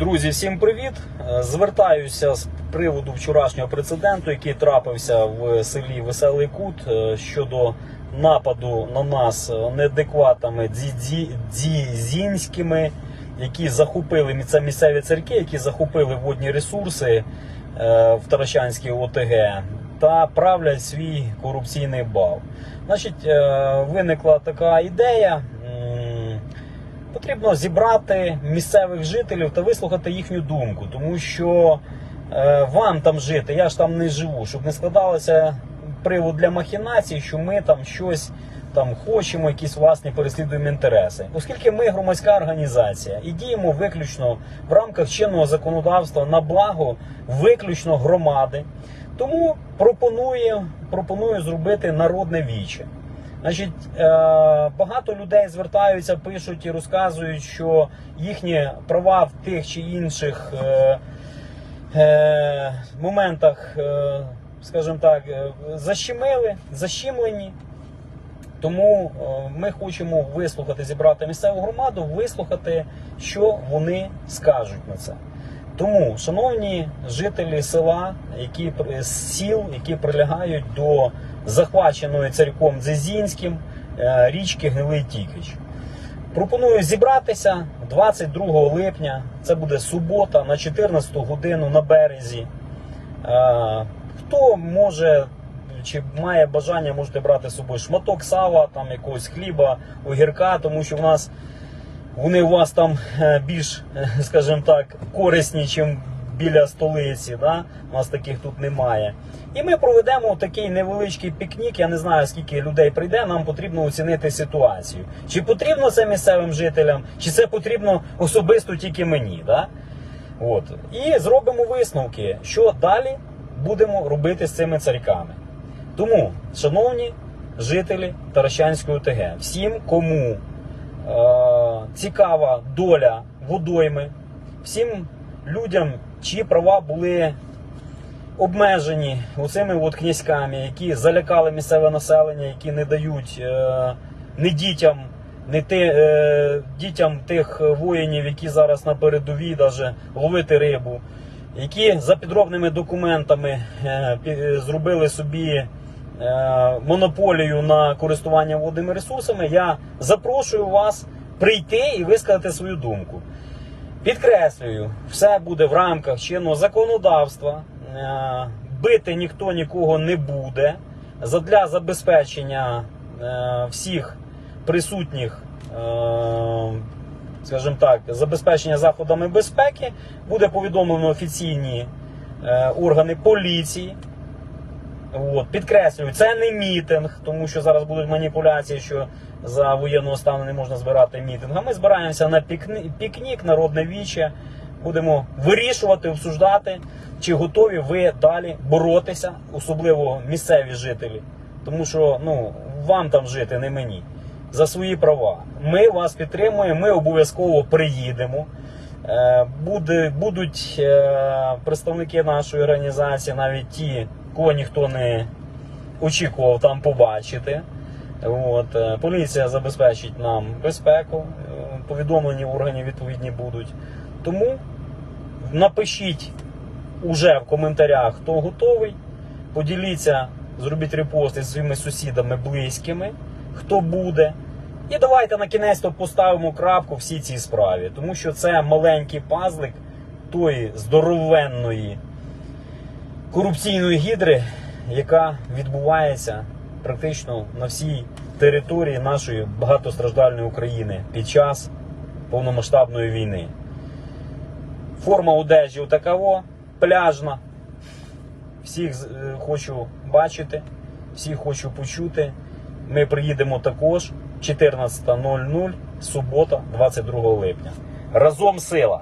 Друзі, всім привіт! Е, Звертаюся з приводу вчорашнього прецеденту, який трапився в селі Веселий Кут е, щодо нападу на нас неадекватами дзі- дзізінськими, які захопили це місцеві церкви, які захопили водні ресурси е, в Таращанській ОТГ та правлять свій корупційний бал. Значить, виникла така ідея. Потрібно зібрати місцевих жителів та вислухати їхню думку, тому що е, вам там жити, я ж там не живу, щоб не складалося привод для махінацій, що ми там щось там хочемо, якісь власні переслідуємо інтереси. Оскільки ми громадська організація і діємо виключно в рамках чинного законодавства на благо виключно громади, тому пропоную, пропоную зробити народне віче. Значить, е, багато людей звертаються, пишуть і розказують, що їхні права в тих чи інших е, е, моментах, скажімо так, защемили, защемлені. Тому ми хочемо вислухати, зібрати місцеву громаду, вислухати, що вони скажуть на це. Тому, шановні жителі села, які сіл, які прилягають до захваченої царьком Дзезінським е, річки Гнилий Тікич. Пропоную зібратися 22 липня, це буде субота на 14 годину на березі. Е, Хто може чи має бажання, можете брати з собою шматок сала, там якогось хліба, огірка, тому що в нас вони у вас там е, більш, скажімо так, корисні, ніж біля столиці. Да? У нас таких тут немає. І ми проведемо такий невеличкий пікнік. Я не знаю, скільки людей прийде. Нам потрібно оцінити ситуацію. Чи потрібно це місцевим жителям, чи це потрібно особисто тільки мені. Да? От. І зробимо висновки, що далі будемо робити з цими царьками. Тому, шановні жителі Таращанської ОТГ, всім, кому е, цікава доля водойми, всім людям, чиї права були обмежені оцими от князьками, які залякали місцеве населення, які не дають е, не дітям, не ти, е, дітям тих воїнів, які зараз на передовій даже ловити рибу, які за підробними документами е, зробили собі монополію на користування водними ресурсами, я запрошую вас прийти і висказати свою думку. Підкреслюю, все буде в рамках чинного законодавства. Е, Бити ніхто нікого не буде. Задля забезпечення е, всіх присутніх, е, скажімо так, забезпечення заходами безпеки буде повідомлено офіційні органи поліції. От, підкреслюю, це не мітинг, тому що зараз будуть маніпуляції, що за воєнного стану не можна збирати мітинг. А ми збираємося на пікні- пікнік, народне віче. Будемо вирішувати, обсуждати, чи готові ви далі боротися, особливо місцеві жителі. Тому що ну, вам там жити, не мені. За свої права. Ми вас підтримуємо, ми обов'язково приїдемо. Е, Буде, будуть е, представники нашої організації, навіть ті, кого ніхто не очікував там побачити. От, е, поліція забезпечить нам безпеку, е, повідомлені органів відповідні будуть. Тому напишіть уже в коментарях, хто готовий. Поділіться, зробіть репости зі своїми сусідами близькими, хто буде. І давайте на кінець то поставимо крапку всій цій справі, тому що це маленький пазлик тої здоровенної корупційної гідри, яка відбувається практично на всій території нашої багатостраждальної України під час повномасштабної війни. Форма одежі такаво, пляжна. Всіх е, хочу бачити, всіх хочу почути. Ми приїдемо також 14.00, субота, 22 липня. Разом сила!